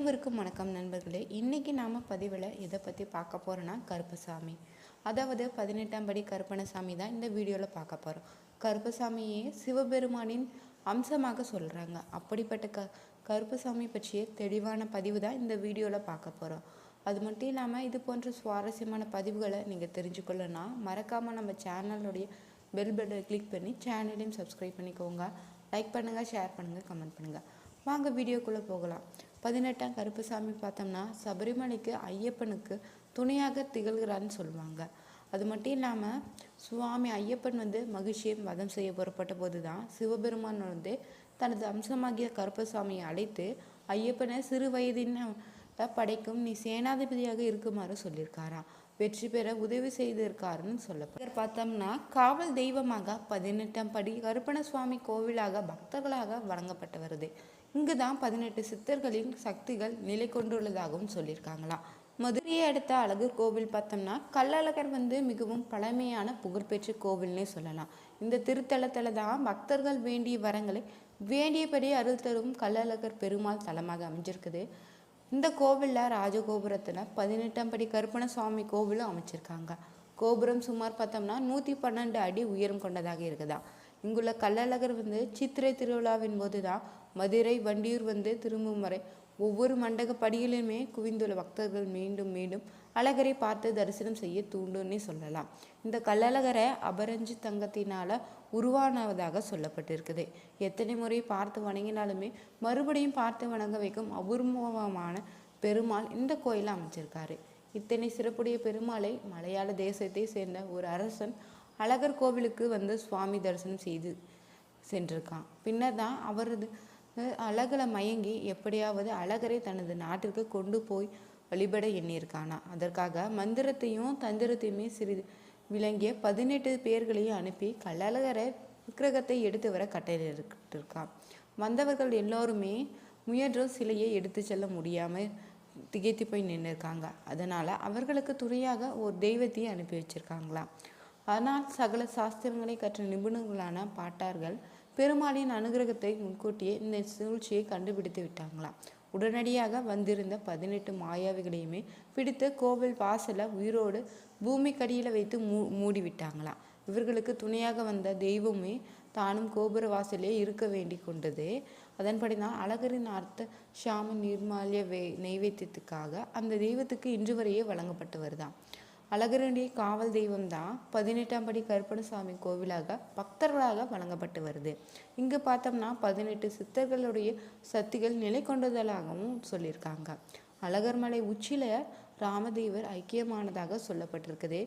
அனைவருக்கும் வணக்கம் நண்பர்களே. இன்றைக்கி நாம் பதிவில் எதை பற்றி பார்க்க போகிறோன்னா கருப்பசாமி. அதாவது பதினெட்டாம் படி கருப்பணசாமி தான் இந்த வீடியோவில் பார்க்க போகிறோம் கருப்பசாமியே சிவபெருமானின் அம்சமாக சொல்கிறாங்க அப்படிப்பட்ட க கருப்பசாமி பற்றிய தெளிவான பதிவு தான் இந்த வீடியோவில் பார்க்க போகிறோம் அது மட்டும் இல்லாமல் இது போன்ற சுவாரஸ்யமான பதிவுகளை நீங்கள் தெரிஞ்சுக்கொள்ளனா மறக்காமல் நம்ம சேனலுடைய பெல் பட்டனை கிளிக் பண்ணி சேனலையும் சப்ஸ்கிரைப் பண்ணிக்கோங்க. லைக் பண்ணுங்கள் ஷேர் பண்ணுங்கள் கமெண்ட் பண்ணுங்கள் வாங்க வீடியோக்குள்ளே போகலாம். பதினெட்டாம் கருப்புசாமி பார்த்தோம்னா சபரிமலைக்கு ஐயப்பனுக்கு துணையாக திகழ்கிறான்னு சொல்லுவாங்க. அது மட்டும் இல்லாமல் சுவாமி ஐயப்பன் வந்து மகிழ்ச்சியை வதம் செய்ய புறப்பட்ட போது தான் சிவபெருமான் வந்து தனது அம்சமாகிய கருப்பசாமியை அழைத்து ஐயப்பனை சிறு வயதின் படைக்கும் நீ சேனாதிபதியாக இருக்குமாறு சொல்லியிருக்காராம். வெற்றி பெற உதவி செய்திருக்காருன்னு சொல்லப்படுது பார்த்தோம்னா காவல் தெய்வமாக பதினெட்டாம் படி கருப்பண சுவாமி கோவிலாக பக்தர்களாக வழங்கப்பட்டு வருது இங்கு தான் பதினெட்டு சித்தர்களின் சக்திகள் நிலை கொண்டுள்ளதாகவும் சொல்லியிருக்காங்களாம். மதுரையை அடுத்த அழகர் கோவில் பார்த்தோம்னா கல்லழகர் வந்து மிகவும் பழமையான புகழ்பெற்ற கோவில்னே சொல்லலாம். இந்த திருத்தலத்தில் தான் பக்தர்கள் வேண்டிய வரங்களை வேண்டியபடி அருள் தரும் கள்ளழகர் பெருமாள் தலமாக அமைஞ்சிருக்குது. இந்த கோவிலில் ராஜகோபுரத்தில் பதினெட்டாம் படி கருப்பண சுவாமி கோவிலும் அமைச்சிருக்காங்க. கோபுரம் சுமார் பார்த்தோம்னா நூற்றி பன்னெண்டு அடி உயரம் கொண்டதாக இருக்குதா. இங்குள்ள கள்ளழகர் வந்து சித்திரை திருவிழாவின் போது தான் மதுரை வண்டியூர் வந்து திரும்பும் வரை ஒவ்வொரு மண்டக படியிலுமே குவிந்துள்ள பக்தர்கள் மீண்டும் மீண்டும் அழகரை பார்த்து தரிசனம் செய்ய தூண்டுன்னே சொல்லலாம். இந்த கல்லழகரை அபரஞ்சு தங்கத்தினால உருவானதாக சொல்லப்பட்டிருக்குது. எத்தனை முறை பார்த்து வணங்கினாலுமே மறுபடியும் பார்த்து வணங்க வைக்கும் அபூர்வமான பெருமாள் இந்த கோயிலை அமைச்சிருக்காரு. இத்தனை சிறப்புடைய பெருமாளை மலையாள தேசத்தை சேர்ந்த ஒரு அரசன் அழகர் கோவிலுக்கு வந்து சுவாமி தரிசனம் செய்து சென்றிருக்கான். பின்னர் தான் அவரது அழகில் மயங்கி எப்படியாவது அழகரை தனது நாட்டிற்கு கொண்டு போய் வழிபட எண்ணியிருக்கானா? அதற்காக மந்திரத்தையும் தந்திரத்தையுமே சிறிது விளங்கிய பதினெட்டு பேர்களையும் அனுப்பி கள்ளழகரை விக்கிரகத்தை எடுத்து வர கட்டளையிட்டிருக்கான். வந்தவர்கள் எல்லோருமே முயன்றும் சிலையை எடுத்து செல்ல முடியாமல் திகைத்து போய் நின்றுருக்காங்க அதனால் அவர்களுக்கு துணையாக ஒரு தெய்வத்தையும் அனுப்பி வச்சிருக்காங்களாம். ஆனால் சகல சாஸ்திரங்களை கற்ற நிபுணர்களான பாட்டார்கள் பெருமாளின் அனுகிரகத்தை முன்கூட்டியே இந்த சூழ்ச்சியை கண்டுபிடித்து விட்டாங்களாம். உடனடியாக வந்திருந்த பதினெட்டு மாயாவிகளையுமே பிடித்து கோவில் வாசலை உயிரோடு பூமிக்கடியில் வைத்து மூ மூடி விட்டாங்களாம் இவர்களுக்கு துணையாக வந்த தெய்வமே தானும் கோபுர வாசலே இருக்க வேண்டி கொண்டது. அதன்படி தான் அழகரின் அர்த்த ஷாம நிர்மாலிய வே நைவேத்தியத்துக்காக அந்த தெய்வத்துக்கு இன்று வரையே வழங்கப்பட்டு வருதான் அழகருடைய காவல் தெய்வம் தான் பதினெட்டாம் படி கருப்பணசாமி கோவிலாக பக்தர்களாக வழங்கப்பட்டு வருது. இங்கு பார்த்தோம்னா பதினெட்டு சித்தர்களுடைய சக்திகள் நிலை கொண்டதாகவும் சொல்லியிருக்காங்க. அழகர் மலை உச்சியில் ராமதேவர் ஐக்கியமானதாக சொல்லப்பட்டிருக்குது.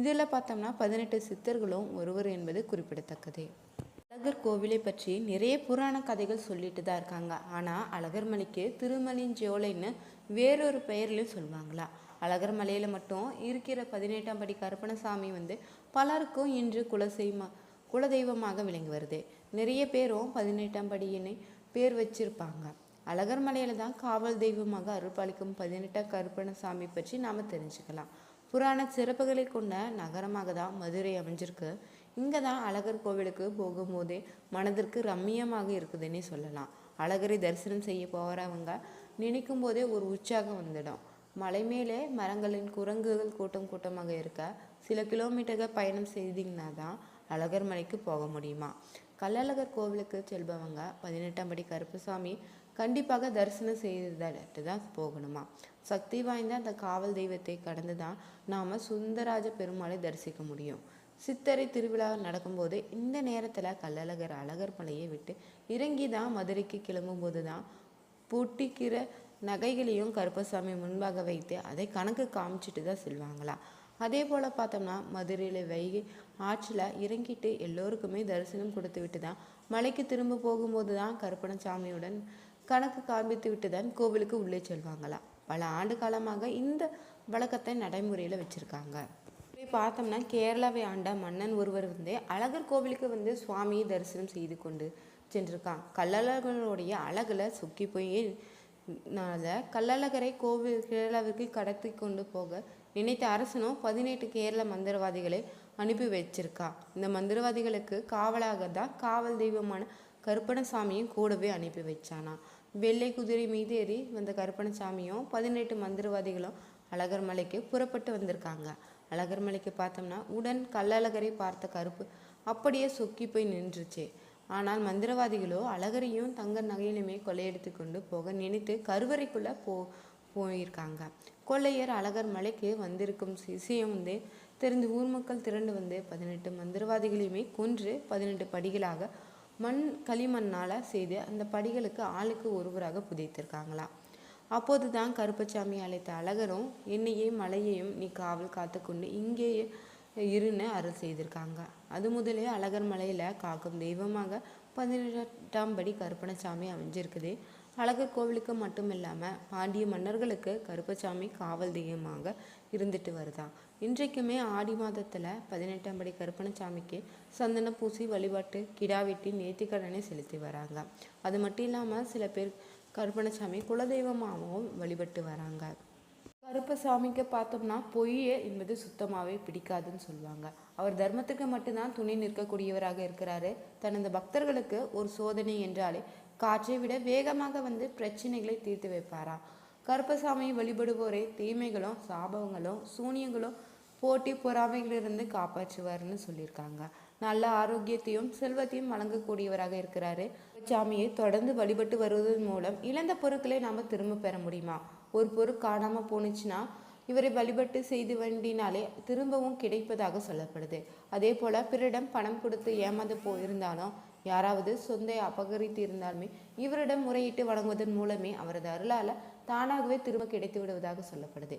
இதில் பார்த்தோம்னா பதினெட்டு சித்தர்களும் ஒருவர் என்பது குறிப்பிடத்தக்கது. அழகர் கோவிலை பற்றி நிறைய புராண கதைகள் சொல்லிட்டு தான் இருக்காங்க. ஆனால் அழகர் மலைக்கு திருமலிஞ்சோலைன்னு வேறொரு பெயர்லையும் சொல்லுவாங்களா? அழகர் மலையில் மட்டும் இருக்கிற பதினெட்டாம் படி கருப்பணசாமி வந்து பலருக்கும் இன்று குலசெய்மா குலதெய்வமாக விளங்கி வருது. நிறைய பேரும் பதினெட்டாம் படியினை பேர் வச்சிருப்பாங்க. அழகர் மலையில் தான் காவல் தெய்வமாக அருள்பாலிக்கும் பதினெட்டாம் கருப்பணசாமி பற்றி நாம் தெரிஞ்சுக்கலாம். புராண சிறப்புகளை கொண்ட நகரமாக தான் மதுரை அமைஞ்சிருக்கு. இங்கே தான் அழகர் கோவிலுக்கு போகும்போதே மனதிற்கு ரம்மியமாக இருக்குதுன்னே சொல்லலாம். அழகரை தரிசனம் செய்ய போகிறவங்க நினைக்கும் போதே ஒரு உற்சாகம் வந்துடும். மலை மேலே மரங்களின் குரங்குகள் கூட்டம் கூட்டமாக இருக்க சில கிலோமீட்டர்கள் பயணம் செய்தீங்கன்னா தான் அழகர் மலைக்கு போக முடியுமா? கள்ளழகர் கோவிலுக்கு செல்பவங்க பதினெட்டாம் படி கருப்பசாமி கண்டிப்பாக தரிசனம் செய்துட்டு தான் போகணுமா? சக்தி வாய்ந்த அந்த காவல் தெய்வத்தை கடந்து தான் நாம் சுந்தராஜ பெருமாளை தரிசிக்க முடியும். சித்தரை திருவிழா நடக்கும்போது இந்த நேரத்தில் கள்ளழகர் அழகர் மலையை விட்டு இறங்கி தான் மதுரைக்கு கிளம்பும்போது தான் பூட்டிக்கிற நகைகளையும் கருப்பசாமி முன்பாக வைத்து அதை கணக்கு காமிச்சிட்டு தான் செல்வாங்களாம் அதே போல் பார்த்தோம்னா மதுரையில் வைகை ஆற்றில் இறங்கிட்டு எல்லோருக்குமே தரிசனம் கொடுத்து விட்டு தான் மலைக்கு திரும்ப போகும்போது தான் கருப்பணசாமியுடன் கணக்கு காண்பித்து விட்டு தான் கோவிலுக்கு உள்ளே செல்வாங்களாம் பல ஆண்டு காலமாக இந்த வழக்கத்தை நடைமுறையில் வச்சுருக்காங்க. போய் பார்த்தோம்னா கேரளாவை ஆண்ட மன்னன் ஒருவர் வந்து அழகர் கோவிலுக்கு வந்து சுவாமியை தரிசனம் செய்து கொண்டு சென்றிருக்கான். கள்ளழகனுடைய அழகில் சுக்கி போய் நாள கள்ளழகரை கோவில் கேரளாவிற்கு கடத்தி கொண்டு போக நினைத்த அரசனும் பதினெட்டு கேரள மந்திரவாதிகளை அனுப்பி வச்சிருக்கா இந்த மந்திரவாதிகளுக்கு காவலாக தான் காவல் தெய்வமான கருப்பணசாமியும் கூடவே அனுப்பி வச்சானா? வெள்ளை குதிரை மீது ஏறி வந்த கருப்பணசாமியும் பதினெட்டு மந்திரவாதிகளும் அழகர் மலைக்கு புறப்பட்டு வந்திருக்காங்க. அழகர் மலைக்கு பார்த்தோம்னா உடன் கள்ளழகரை பார்த்த கருப்பு அப்படியே சொக்கி போய் நின்றுச்சு. ஆனால் மந்திரவாதிகளோ அழகரையும் தங்க நகையிலுமே கொள்ளையடித்து கொண்டு போக நினைத்து கருவறைக்குள்ளே போ போயிருக்காங்க. கொள்ளையர் அழகர் மலைக்கு வந்திருக்கும் விஷயம் வந்து தெரிந்து ஊர் மக்கள் திரண்டு வந்து பதினெட்டு மந்திரவாதிகளையுமே கொன்று பதினெட்டு படிகளாக மண் களிமண்ணால் செய்து அந்த படிகளுக்கு ஆளுக்கு ஒருவராக புதைத்திருக்காங்களாம் அப்போது தான் கருப்பசாமி அழைத்த அழகரும் என்னையே மலையையும் நீ காவல் காத்துக்கொண்டு இங்கேயே இருன்னு அருள் செய்திருக்காங்க. அது முதலே அழகர் மலையில் காக்கும் தெய்வமாக பதினெட்டாம் படி கருப்பணசாமி அமைஞ்சிருக்குது. அழகர் கோவிலுக்கு மட்டும் இல்லாமல் பாண்டிய மன்னர்களுக்கு கருப்பசாமி காவல் தெய்வமாக இருந்துட்டு வருதாம் இன்றைக்குமே ஆடி மாதத்தில் பதினெட்டாம் படி கருப்பணசாமிக்கு சந்தன பூசி வழிபாட்டு கிடா வெட்டி நேர்த்திக்கடனை செலுத்தி வராங்க. அது மட்டும் இல்லாமல் சில பேர் கருப்பணசாமி குலதெய்வமாகவும் வழிபட்டு வராங்க. கருப்பசாமிக்கு பார்த்தோம்னா பொய்யே என்பது சுத்தமாகவே பிடிக்காதுன்னு சொல்லுவாங்க. அவர் தர்மத்துக்கு மட்டும்தான் துணி நிற்கக்கூடியவராக இருக்கிறாரு. தனது பக்தர்களுக்கு ஒரு சோதனை என்றாலே காற்றை விட வேகமாக வந்து பிரச்சனைகளை தீர்த்து வைப்பாராம். கருப்பசாமியை வழிபடுவோரை தீமைகளும் சாபங்களும் சூனியங்களும் போட்டி பொறாமைகளிலிருந்து காப்பாற்றுவார்னு சொல்லியிருக்காங்க. நல்ல ஆரோக்கியத்தையும் செல்வத்தையும் வழங்கக்கூடியவராக இருக்கிறாரு. சாமியை தொடர்ந்து வழிபட்டு வருவதன் மூலம் இழந்த பொருட்களை நாம திரும்ப பெற முடியுமா? ஒரு பொருள் காணாமல் போணுச்சுன்னா இவரை வழிபட்டு செய்து வேண்டினாலே திரும்பவும் கிடைப்பதாக சொல்லப்படுது. அதே போல பிறரிடம் பணம் கொடுத்து ஏமாந்து போயிருந்தாலும் யாராவது சொந்தை அபகரித்து இருந்தாலுமே இவரிடம் முறையிட்டு வழங்குவதன் மூலமே அவரது அருளால தானாகவே திரும்ப கிடைத்து விடுவதாக சொல்லப்படுது.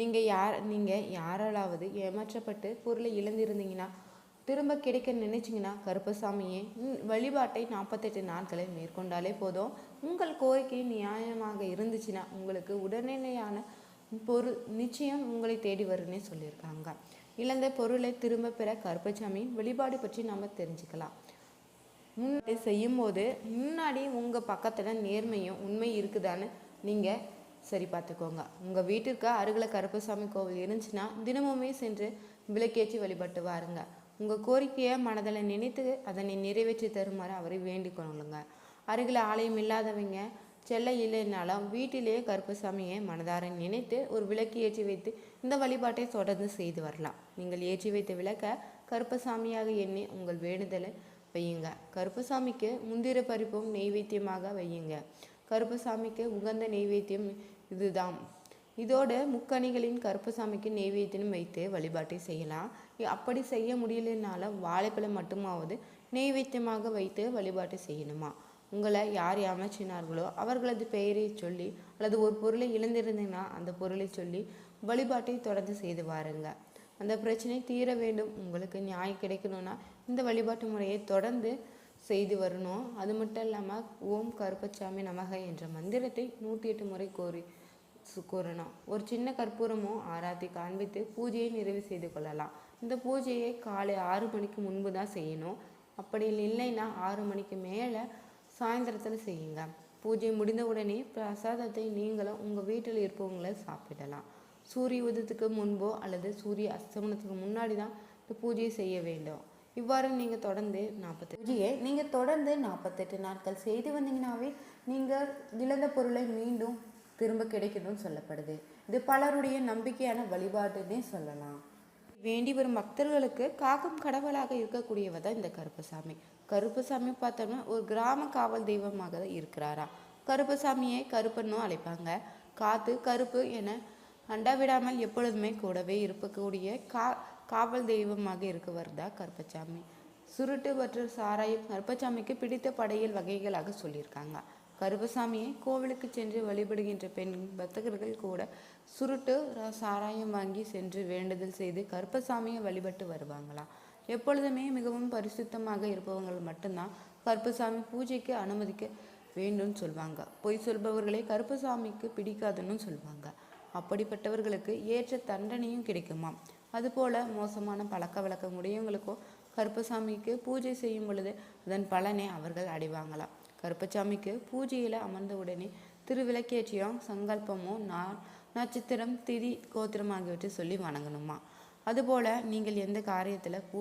நீங்க யார் நீங்க யாராலாவது ஏமாற்றப்பட்டு பொருளை இழந்திருந்தீங்கன்னா திரும்ப கிடைக்க நினைச்சிங்கன்னா கருப்பசாமியே வழிபாட்டை நாற்பத்தெட்டு நாட்களை மேற்கொண்டாலே போதும். உங்கள் கோரிக்கை நியாயமாக இருந்துச்சுன்னா உங்களுக்கு உடனடியான பொருள் நிச்சயம் உங்களை தேடி வரும்னே சொல்லியிருக்காங்க. இழந்த பொருளை திரும்ப பெற கருப்பசாமி வழிபாடு பற்றி நம்ம தெரிஞ்சுக்கலாம். முன்னாடி செய்யும்போது முன்னாடி உங்கள் பக்கத்தில் நேர்மையும் உண்மை இருக்குதான்னு நீங்கள் சரி பார்த்துக்கோங்க. உங்கள் வீட்டிற்கு அருகில் கருப்பசாமி கோவில் இருந்துச்சுன்னா தினமுமே சென்று விளக்கேற்றி வழிபட்டு வாருங்க. உங்கள் கோரிக்கையை மனதில் நினைத்து அதனை நிறைவேற்றி தருமாறு அவரை வேண்டிக் கொள்ளுங்க அருகில் ஆலயம் இல்லாதவங்க செல்ல இல்லைனாலும் வீட்டிலேயே கருப்பசாமியை மனதார நினைத்து ஒரு விளக்கு ஏற்றி வைத்து இந்த வழிபாட்டை தொடர்ந்து செய்து வரலாம். நீங்கள் ஏற்றி வைத்த விளக்க கருப்பசாமியாக எண்ணி உங்கள் வேண்டுதலை வையுங்க. கருப்பசாமிக்கு முந்திர பருப்பும் நெய்வேத்தியமாக வையுங்க. கருப்பசாமிக்கு உகந்த நெய்வேத்தியம் இதுதான் இதோட முக்கணிகளின் கருப்பசாமிக்கு நெய்வேத்தியம் வைத்து வழிபாட்டை செய்யலாம். அப்படி செய்ய முடியலனால வாழைப்பழம் மட்டுமாவது நெய்வேத்தியமாக வைத்து வழிபாட்டு செய்யணுமா? உங்களை யார் ஏமாற்றினார்களோ அவர்களது பெயரை சொல்லி அல்லது ஒரு பொருளை இழந்திருந்தீங்கன்னா அந்த பொருளை சொல்லி வழிபாட்டை தொடர்ந்து செய்து வாருங்க. அந்த பிரச்சனை தீர வேண்டும். உங்களுக்கு நியாயம் கிடைக்கணும்னா இந்த வழிபாட்டு முறையை தொடர்ந்து செய்து வரணும். அது மட்டும் இல்லாமல் ஓம் கருப்பச்சாமி நமக என்ற மந்திரத்தை நூற்றி எட்டு முறை கோரி கூறணும் ஒரு சின்ன கற்பூரமும் ஆராத்தி காண்பித்து பூஜையை நிறைவு செய்து கொள்ளலாம். இந்த பூஜையை காலை ஆறு மணிக்கு முன்பு தான் செய்யணும். அப்படி இல்லைன்னா ஆறு மணிக்கு மேலே சாயந்தரத்தில் செய்யுங்க. பூஜை முடிந்த உடனே பிரசாதத்தை நீங்களும் உங்கள் வீட்டில் இருப்பவங்கள சாப்பிடலாம். சூரிய உதயத்துக்கு முன்போ அல்லது சூரிய அஸ்தமனத்துக்கு முன்னாடி தான் இந்த பூஜையை செய்ய வேண்டும். இவ்வாறு நீங்கள் தொடர்ந்து நாற்பத்தெட்டு பூஜையை நீங்கள் தொடர்ந்து நாற்பத்தெட்டு நாட்கள் செய்து வந்தீங்கன்னாவே நீங்கள் இழந்த பொருளை மீண்டும் திரும்ப கிடைக்கணும்னு சொல்லப்படுது. இது பலருடைய நம்பிக்கையான வழிபாடுன்னே சொல்லலாம். வேண்டி வரும் பக்தர்களுக்கு காக்கும் கடவுளாக இருக்கக்கூடியவர் தான் இந்த கருப்பசாமி. கருப்பசாமி பார்த்தோம்னா ஒரு கிராம காவல் தெய்வமாக தான் இருக்கிறாரா? கருப்பசாமியை கருப்பன்னும் அழைப்பாங்க. காத்து கருப்பு என அண்டாவிடாமல் எப்பொழுதுமே கூடவே இருக்கக்கூடிய கா காவல் தெய்வமாக இருக்கவர் தான் கருப்பசாமி. சுருட்டு மற்றும் சாராயம் கருப்பசாமிக்கு பிடித்த படையல் வகைகளாக சொல்லியிருக்காங்க. கருப்பசாமியை கோவிலுக்கு சென்று வழிபடுகின்ற பெண் பக்தர்கள் கூட சுருட்டு ர- சாராயம் வாங்கி சென்று வேண்டுதல் செய்து கருப்பசாமியை வழிபட்டு வருவாங்களாம் எப்பொழுதுமே மிகவும் பரிசுத்தமாக இருப்பவங்கள் மட்டும்தான் கருப்பசாமி பூஜைக்கு அனுமதிக்க வேண்டும்னு சொல்லுவாங்க பொய் சொல்பவர்களை கருப்பசாமிக்கு பிடிக்காதுன்னு சொல்லுவாங்க அப்படிப்பட்டவர்களுக்கு ஏற்ற தண்டனையும் கிடைக்குமாம். அதுபோல மோசமான பழக்க வழக்கம் உடையவங்களுக்கும் கருப்பசாமிக்கு பூஜை செய்யும் பொழுது அதன் பலனை அவர்கள் அடைவாங்களாம் கருப்பசாமிக்கு பூஜையில் அமர்ந்த உடனே திருவிளக்கேற்றியும் சங்கல்பமும் நா நட்சத்திரம் திதி கோத்திரம் ஆகியவற்றை சொல்லி வணங்கணுமா? அதுபோல நீங்கள் எந்த காரியத்தில் பூ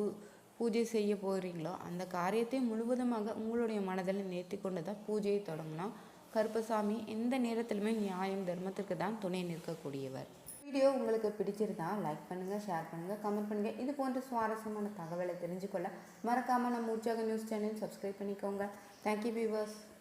பூஜை செய்ய போகிறீங்களோ அந்த காரியத்தை முழுவதுமாக உங்களுடைய மனதில் நேர்த்தி கொண்டு தான் பூஜையை தொடங்கணும் கருப்பசாமி. எந்த நேரத்திலுமே நியாயம் தர்மத்திற்கு தான் துணை நிற்கக்கூடியவர். வீடியோ உங்களுக்கு பிடிச்சிருந்தா லைக் பண்ணுங்கள் ஷேர் பண்ணுங்கள் கமெண்ட் பண்ணுங்கள் இது போன்ற சுவாரஸ்யமான தகவலை தெரிஞ்சுக்கொள்ள மறக்காமல் நம்ம உற்சாக நியூஸ் சேனல் சப்ஸ்கிரைப் பண்ணிக்கோங்க. Thank you viewers.